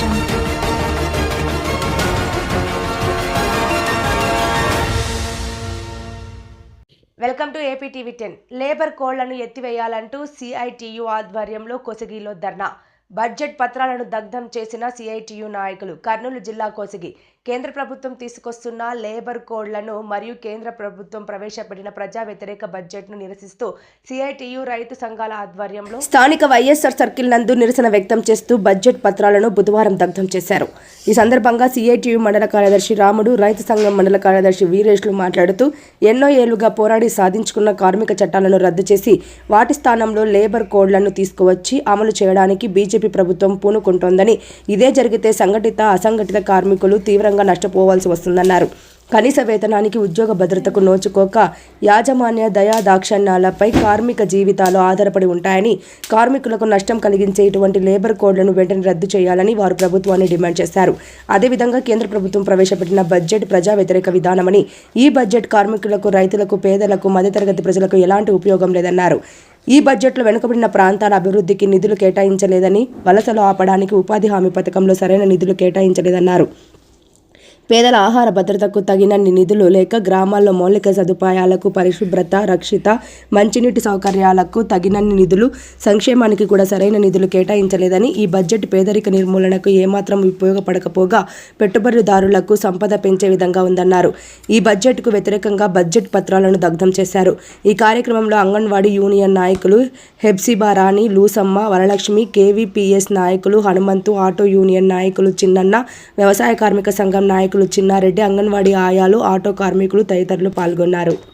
Welcome to AP TV ten labour కోళ్ళను ఎత్తివేయాలంటూ CITU ఆధ్వర్యంలో కొసగిలో ధర్నా. బడ్జెట్ పత్రాలను దగ్ధం చేసిన సిఐటియు నాయకులు కర్నూలు జిల్లా కోసిగి కేంద్ర ప్రభుత్వం తీసుకొస్తున్న లేబర్ కోడ్లను మరియు కేంద్ర ప్రభుత్వం ప్రవేశపెట్టిన ప్రజా వ్యతిరేక బడ్జెట్ను నిరసిస్తూ సిఐటియు రైతు సంఘాల ఆధ్వర్యంలో స్థానిక వైఎస్ఆర్ సర్కిల్ నందు నిరసన వ్యక్తం చేస్తూ బడ్జెట్ పత్రాలను బుధవారం దగ్ధం చేశారు. ఈ సందర్భంగా సిఐటియు మండల కార్యదర్శి రాముడు రైతు సంఘం మండల కార్యదర్శి వీరేష్లు మాట్లాడుతూ ఎన్నో ఏళ్ళుగా పోరాడి సాధించుకున్న కార్మిక చట్టాలను రద్దు చేసి వాటి స్థానంలో లేబర్ కోడ్లను తీసుకువచ్చి అమలు చేయడానికి బీజేపీ ప్రభుత్వం పూనుకుంటోందని ఇదే జరిగితే సంఘటిత అసంఘటిత కార్మికులు తీవ్రంగా నష్టపోవాల్సి వస్తుందన్నారు. కనీస వేతనానికి ఉద్యోగ భద్రతకు నోచుకోక యాజమాన్య దయా దాక్షణ్యాలపై కార్మిక జీవితాలు ఆధారపడి ఉంటాయని కార్మికులకు నష్టం కలిగించే ఇటువంటి లేబర్ కోడ్లను వెంటనే రద్దు చేయాలని వారు ప్రభుత్వాన్ని డిమాండ్ చేశారు. అదేవిధంగా కేంద్ర ప్రభుత్వం ప్రవేశపెట్టిన బడ్జెట్ ప్రజా వ్యతిరేక విధానమని ఈ బడ్జెట్ కార్మికులకు రైతులకు పేదలకు మధ్యతరగతి ప్రజలకు ఎలాంటి ఉపయోగం లేదన్నారు. ఈ బడ్జెట్లో వెనుకబడిన ప్రాంతాల అభివృద్ధికి నిధులు కేటాయించలేదని వలసలు ఆపడానికి ఉపాధి హామీ పథకంలో సరైన నిధులు కేటాయించలేదన్నారు. పేదల ఆహార భద్రతకు తగినన్ని నిధులు లేక గ్రామాల్లో మౌలిక సదుపాయాలకు పరిశుభ్రత రక్షిత మంచినీటి సౌకర్యాలకు తగినన్ని నిధులు సంక్షేమానికి కూడా సరైన నిధులు కేటాయించలేదని ఈ బడ్జెట్ పేదరిక నిర్మూలనకు ఏమాత్రం ఉపయోగపడకపోగా పెట్టుబడిదారులకు సంపద పెంచే విధంగా ఉందన్నారు. ఈ బడ్జెట్కు వ్యతిరేకంగా బడ్జెట్ పత్రాలను దగ్ధం చేశారు. ఈ కార్యక్రమంలో అంగన్వాడీ యూనియన్ నాయకులు హెబ్సిబా రాణి లూసమ్మ వరలక్ష్మి కేవీపీఎస్ నాయకులు హనుమంతు ఆటో యూనియన్ నాయకులు చిన్నన్న వ్యవసాయ కార్మిక సంఘం నాయకులు చిన్నారెడ్డి అంగన్వాడీ ఆయాలు ఆటో కార్మికులు తదితరులు పాల్గొన్నారు.